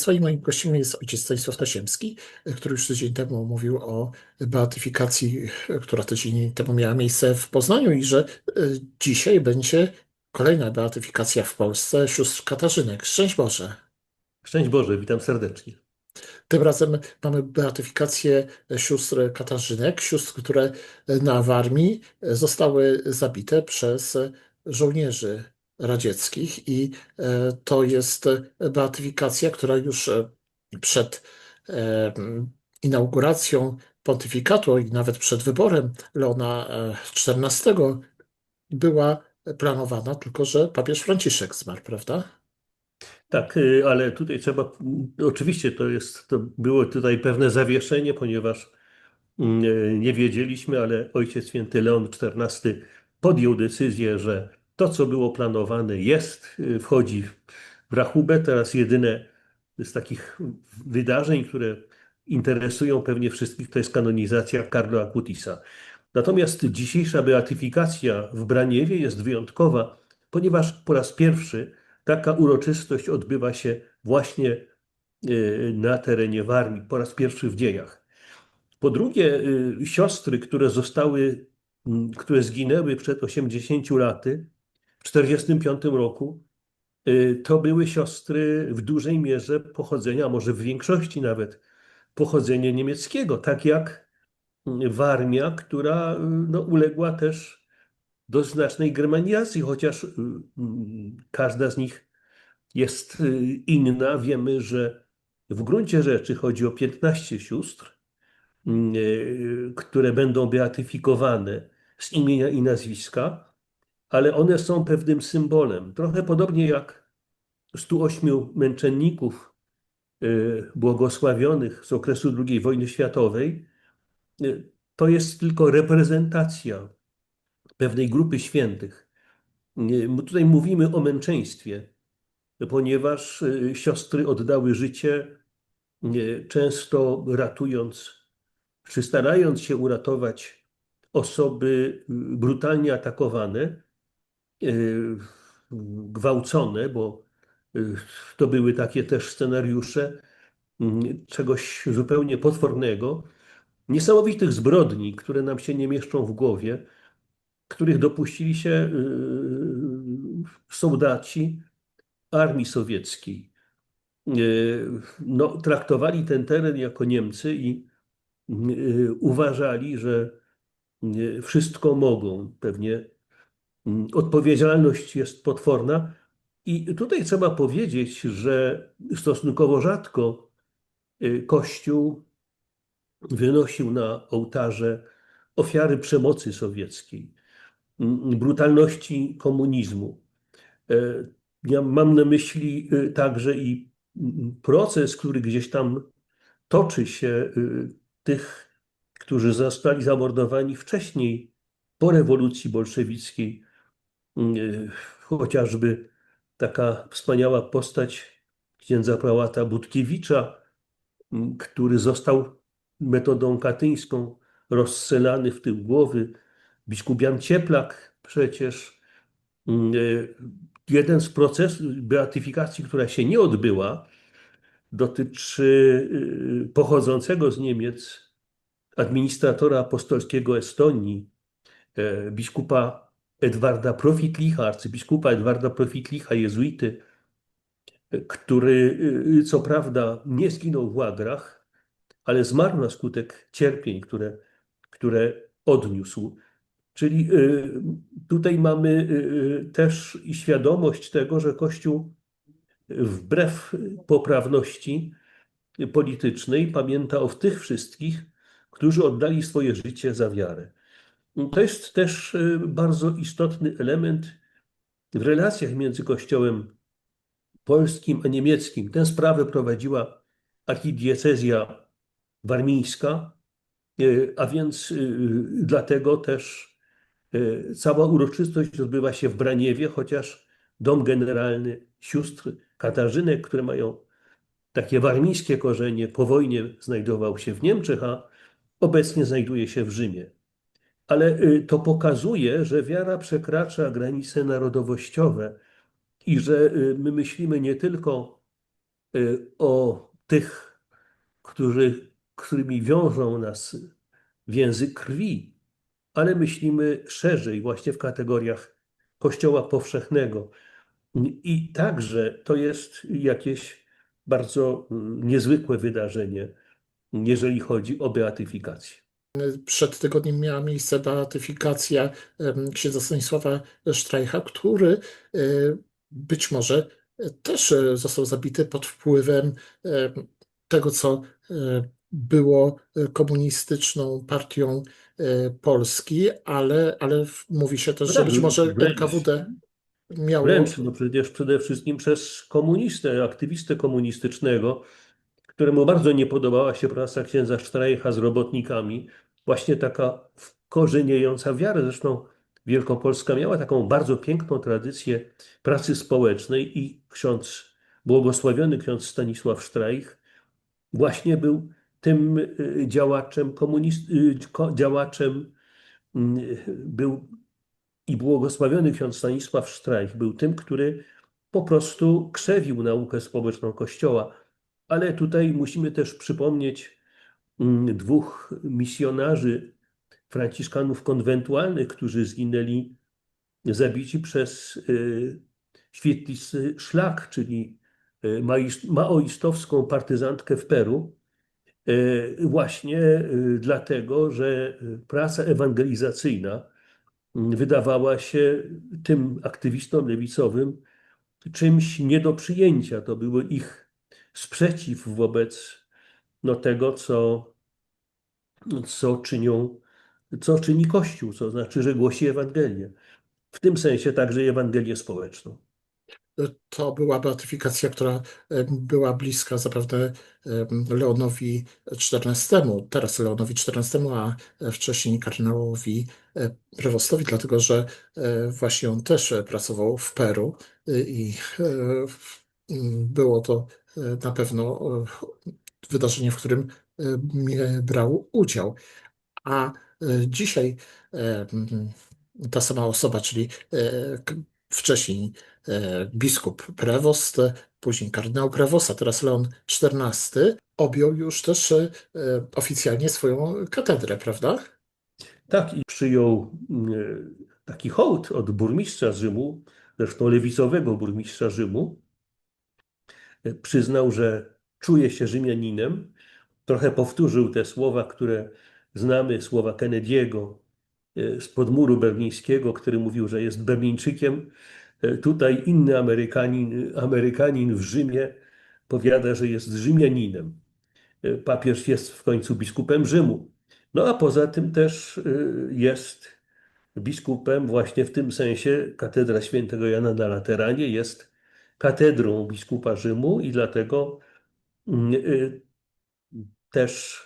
Państwa i moim gościem jest ojciec Stanisław Tasiemski, który już tydzień temu mówił o beatyfikacji, która tydzień temu miała miejsce w Poznaniu i że e, dzisiaj będzie kolejna beatyfikacja w Polsce sióstr Katarzynek. Szczęść Boże! Szczęść Boże, witam serdecznie. Tym razem mamy beatyfikację sióstr Katarzynek, sióstr, które na Warmii zostały zabite przez żołnierzy radzieckich i e, to jest beatyfikacja, która już e, przed e, inauguracją pontyfikatu i nawet przed wyborem Leona XIV była planowana, tylko że papież Franciszek zmarł, prawda? Tak, y, ale tutaj trzeba, oczywiście to jest, to było tutaj pewne zawieszenie, ponieważ mm, nie wiedzieliśmy, ale Ojciec Święty Leon XIV podjął decyzję, że to, co było planowane, jest, y, wchodzi w rachubę. Teraz jedyne z takich wydarzeń, które interesują pewnie wszystkich, to jest kanonizacja Carlo Acutisa. Natomiast dzisiejsza beatyfikacja w Braniewie jest wyjątkowa, ponieważ po raz pierwszy taka uroczystość odbywa się właśnie y, na terenie Warmii, po raz pierwszy w dziejach. Po drugie, y, siostry, które zostały, które zginęły przed 80 laty, 1945 roku, y, to były siostry w dużej mierze pochodzenia, może w większości nawet pochodzenia niemieckiego, tak jak Warmia, która no, uległa też dość znacznej germanizacji, chociaż y, y, każda z nich jest y, inna. Wiemy, że w gruncie rzeczy chodzi o 15 sióstr, które będą beatyfikowane z imienia i nazwiska, ale one są pewnym symbolem. Trochę podobnie jak 108 męczenników błogosławionych z okresu II wojny światowej, to jest tylko reprezentacja pewnej grupy świętych. Tutaj mówimy o męczeństwie, ponieważ y, siostry oddały życie, często ratując, czy starając się uratować osoby y, brutalnie atakowane, y, gwałcone, bo to były takie też scenariusze czegoś zupełnie potwornego, niesamowitych zbrodni, które nam się nie mieszczą w głowie których dopuścili się y, soldaci armii sowieckiej. Y, no, traktowali ten teren jako Niemcy i y, uważali, że wszystko mogą. Pewnie mm, odpowiedzialność jest potworna. I tutaj trzeba powiedzieć, że stosunkowo rzadko Kościół wynosił na ołtarze ofiary przemocy sowieckiej brutalności komunizmu. E, ja mam na myśli e, także i proces, który gdzieś tam toczy się e, tych, którzy zostali zamordowani wcześniej, po rewolucji bolszewickiej. Chociażby taka wspaniała postać księdza prałata Budkiewicza, który został metodą katyńską rozselany w tył głowy, biskup Jan Cieplak przecież e, jeden z procesów beatyfikacji, która się nie odbyła, dotyczy y, pochodzącego z Niemiec administratora apostolskiego Estonii, e, biskupa Edwarda Profitlicha, arcybiskupa Edwarda Profitlicha, jezuity, który y, co prawda nie zginął w łagrach, ale zmarł na skutek cierpień, które, które odniósł. Czyli y, tutaj mamy y, y, też świadomość tego, że Kościół wbrew poprawności politycznej pamięta o tych wszystkich, którzy oddali swoje życie za wiarę. To jest też bardzo istotny element w relacjach między Kościołem polskim a niemieckim. Tę sprawę prowadziła archidiecezja warmińska, a więc dlatego też cała uroczystość odbywa się w Braniewie, chociaż dom generalny sióstr Katarzynek, które mają takie warmińskie korzenie, po wojnie znajdował się w Niemczech, a obecnie znajduje się w Rzymie. Ale e, to pokazuje, że wiara przekracza granice narodowościowe i że e, my myślimy nie tylko y, o tych, którzy, którymi wiążą nas więzy krwi, ale myślimy szerzej, właśnie w kategoriach Kościoła powszechnego. I także to jest jakieś bardzo mm, niezwykłe wydarzenie, jeżeli chodzi o beatyfikację. Przed tygodniem miała miejsce beatyfikacja księdza Stanisława Sztrajcha, który e, być może też e, został zabity pod wpływem em, tego, co e, było e, komunistyczną partią e, Polski, ale, ale mówi się też, że być może. NKWD miało. Wręcz, no przecież przede wszystkim przez komunistę, aktywistę komunistycznego, któremu bardzo nie podobała się praca księdza Sztrajcha z robotnikami. Właśnie taka wkorzeniejąca wiarę. Zresztą Wielkopolska miała taką bardzo piękną tradycję pracy społecznej i ksiądz, błogosławiony ksiądz Stanisław Sztrajch właśnie był tym y, działaczem komunist, y, działaczem y, był i błogosławiony ksiądz Stanisław Sztrajch był tym, który po prostu krzewił naukę społeczną Kościoła. Ale tutaj musimy też przypomnieć mm, dwóch misjonarzy franciszkanów konwentualnych, którzy zginęli zabici przez y, świetlisty szlak, czyli y, maoist- maoistowską partyzantkę w Peru, y, właśnie dlatego, że praca ewangelizacyjna mm, wydawała się tym aktywistom lewicowym czymś nie do przyjęcia. To był ich sprzeciw wobec no, tego, co, co czynią, co czyni Kościół, co znaczy, że głosi Ewangelię. W tym sensie także Ewangelię społeczną. To była beatyfikacja, która była bliska zapewne Leonowi XIV, teraz Leonowi XIV, a wcześniej kardynałowi e, Prewostowi, dlatego że e, właśnie on też e, pracował w Peru i e, było to e, na pewno e, wydarzenie, w którym e, brał udział. A dzisiaj ta sama osoba, czyli wcześniej biskup Prewost, później kardynał Prewost, a teraz Leon XIV, objął już też oficjalnie swoją katedrę, prawda? Tak, i przyjął taki hołd od burmistrza Rzymu, zresztą lewicowego burmistrza Rzymu. Przyznał, że czuje się Rzymianinem. Trochę powtórzył te słowa, które znamy, słowa Kennedy'ego e, z podmuru berlińskiego, który mówił, że jest Berlińczykiem. E, Tutaj inny Amerykanin, Amerykanin w Rzymie powiada, że jest Rzymianinem. E, Papież jest w końcu biskupem Rzymu. No a poza tym też jest biskupem właśnie w tym sensie katedra świętego Jana na Lateranie jest katedrą biskupa Rzymu i dlatego mm, y, też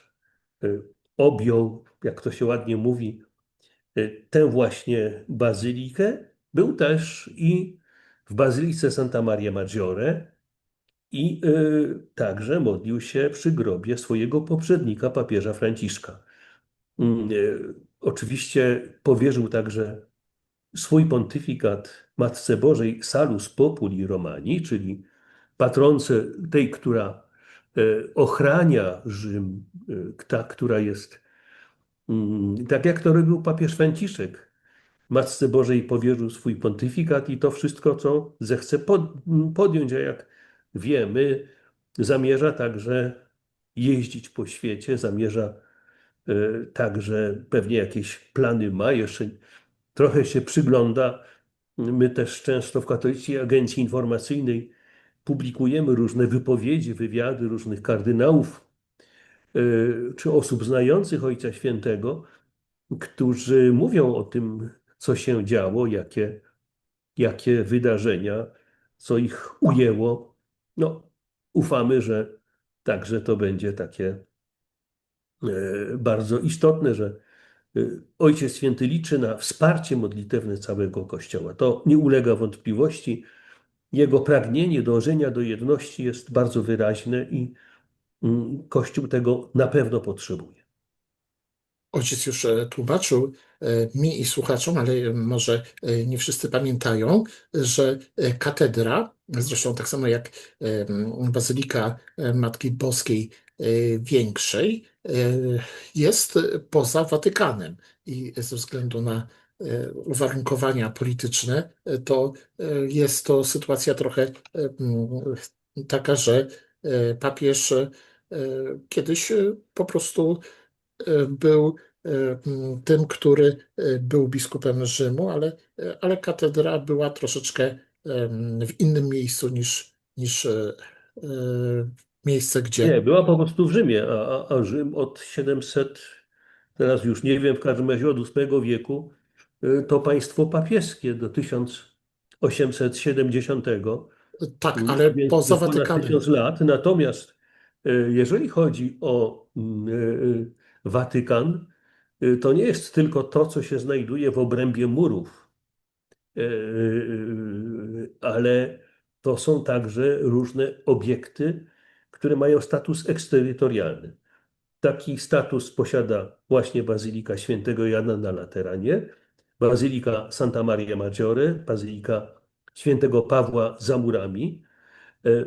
y, objął, jak to się ładnie mówi, y, tę właśnie bazylikę. Był też i w bazylice Santa Maria Maggiore i także modlił się przy grobie swojego poprzednika, papieża Franciszka. Mm, Oczywiście powierzył także swój pontyfikat Matce Bożej Salus Populi Romani, czyli patronce tej, która e, ochrania Rzym, e, ta, która jest, mm, tak jak to robił papież Franciszek, Matce Bożej powierzył swój pontyfikat i to wszystko, co zechce pod- podjąć, a jak wiemy, zamierza także jeździć po świecie, zamierza e, także pewnie jakieś plany ma, jeszcze trochę się przygląda. My też często w Katolickiej Agencji Informacyjnej publikujemy różne wypowiedzi, wywiady różnych kardynałów e, czy osób znających Ojca Świętego, którzy mówią o tym, co się działo, jakie, jakie wydarzenia, co ich ujęło. No, ufamy, że także to będzie takie e, bardzo istotne, że Ojciec Święty liczy na wsparcie modlitewne całego Kościoła. To nie ulega wątpliwości. Jego pragnienie dążenia do jedności jest bardzo wyraźne i mm, Kościół tego na pewno potrzebuje. ojciec już e, tłumaczył e, mi i słuchaczom, ale może e, nie wszyscy pamiętają, że katedra, zresztą tak samo jak Bazylika Matki Boskiej Większej, jest poza Watykanem. I ze względu na e, uwarunkowania polityczne, e, to e, jest to sytuacja trochę e, taka, że e, papież e, kiedyś e, po prostu e, był e, tym, który e, był biskupem Rzymu, ale, e, ale katedra była troszeczkę w innym miejscu niż, niż e, e, miejsce, gdzie Nie, była po prostu w Rzymie, a, a, Rzym od 700, teraz już nie wiem, w każdym razie od VIII wieku, y, to państwo papieskie do 1870, tak, ale poza Watykanem. 1000 lat. Natomiast y, jeżeli chodzi o mm, y, Watykan, to nie jest tylko to, co się znajduje w obrębie murów, ale to są także różne obiekty, które mają status eksterytorialny. Taki status posiada właśnie Bazylika Świętego Jana na Lateranie, Bazylika Santa Maria Maggiore, Bazylika Świętego Pawła za murami. E,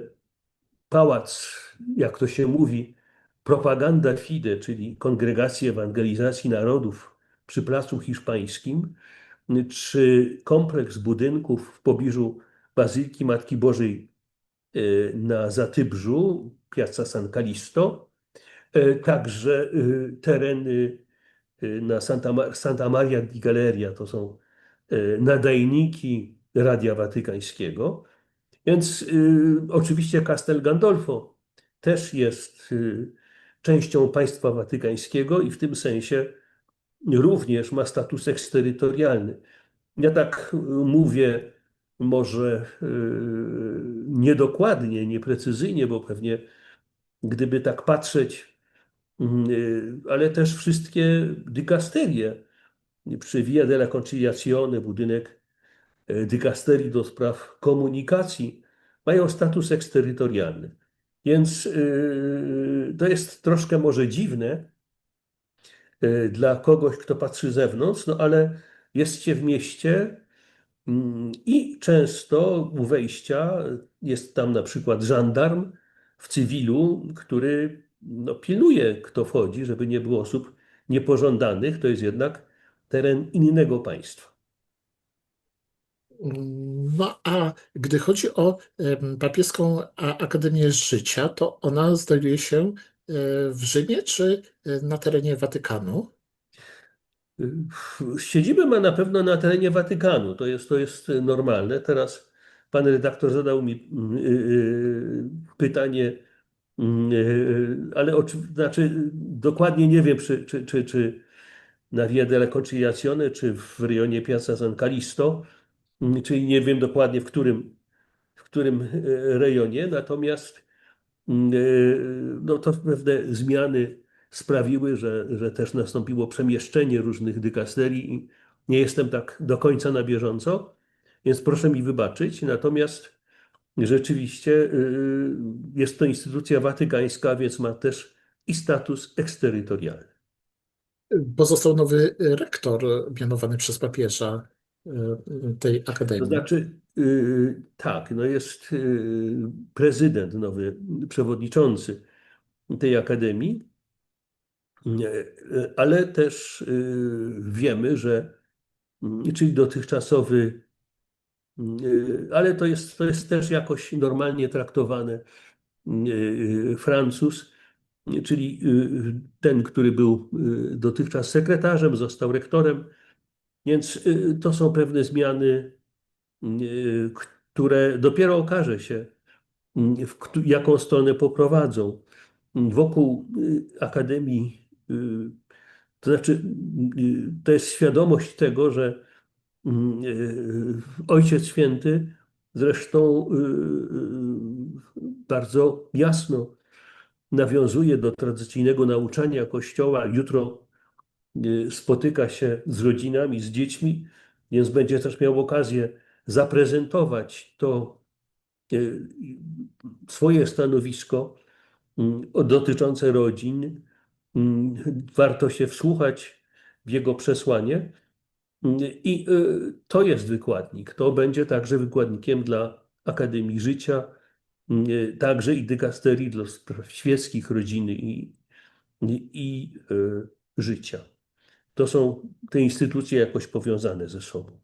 Pałac, jak to się mówi, Propaganda Fide, czyli Kongregacji Ewangelizacji Narodów przy Placu Hiszpańskim, czy kompleks budynków w pobliżu Bazyliki Matki Bożej e, na Zatybrzu, Piazza San Callisto, e, także e, tereny e, na Santa, Santa Maria di Galeria, to są e, nadajniki Radia Watykańskiego. Więc y, oczywiście Castel Gandolfo też jest y, częścią państwa watykańskiego i w tym sensie również ma status eksterytorialny. Ja tak y, mówię może y, niedokładnie, nieprecyzyjnie, bo pewnie gdyby tak patrzeć, y, ale też wszystkie dykasterie przy Via della Conciliazione, budynek e, dykasterii do spraw komunikacji, mają status eksterytorialny. Więc y, to jest troszkę może dziwne y, dla kogoś, kto patrzy z zewnątrz, no ale jest się w mieście mm, i często u wejścia jest tam na przykład żandarm w cywilu, który no, pilnuje, kto wchodzi, żeby nie było osób niepożądanych. To jest jednak teren innego państwa. No a gdy chodzi o papieską Akademię Życia, to ona znajduje się e, w Rzymie czy e, na terenie Watykanu? Siedzibę ma na pewno na terenie Watykanu. To jest, to jest normalne. Teraz pan redaktor zadał mi mm, y, y, pytanie, mm, y, ale znaczy, dokładnie nie wiem, czy, czy, czy, czy na Via della Conciliazione, czy w rejonie Piazza San Callisto, mm, czyli nie wiem dokładnie w którym, w którym rejonie. Natomiast no, to pewne zmiany sprawiły, że, że też nastąpiło przemieszczenie różnych dykasterii i nie jestem tak do końca na bieżąco, więc proszę mi wybaczyć. Natomiast rzeczywiście y, jest to instytucja watykańska, więc ma też i status eksterytorialny. Bo został nowy rektor mianowany przez papieża e, tej To akademii. znaczy, y, tak, no jest y, prezydent nowy, przewodniczący tej akademii, y, ale też y, wiemy, że y, czyli dotychczasowy, y, ale to jest, to jest też jakoś normalnie traktowane, y, Francuz, czyli y, ten, który był y, dotychczas sekretarzem, został rektorem, więc y, to są pewne zmiany y, które dopiero okaże się, y, w jaką stronę poprowadzą. Wokół y, Akademii, y, to znaczy, y, to jest świadomość tego, że y, Ojciec Święty zresztą y, y, bardzo jasno nawiązuje do tradycyjnego nauczania Kościoła. Jutro y, spotyka się z rodzinami, z dziećmi, więc będzie też miał okazję zaprezentować to swoje stanowisko mm, dotyczące rodzin. Mm, Warto się wsłuchać w jego przesłanie. I y, to jest wykładnik. To będzie także wykładnikiem dla Akademii Życia, y, także i dykasterii dla spraw świeckich, rodziny i, i, i y, życia. To są te instytucje jakoś powiązane ze sobą.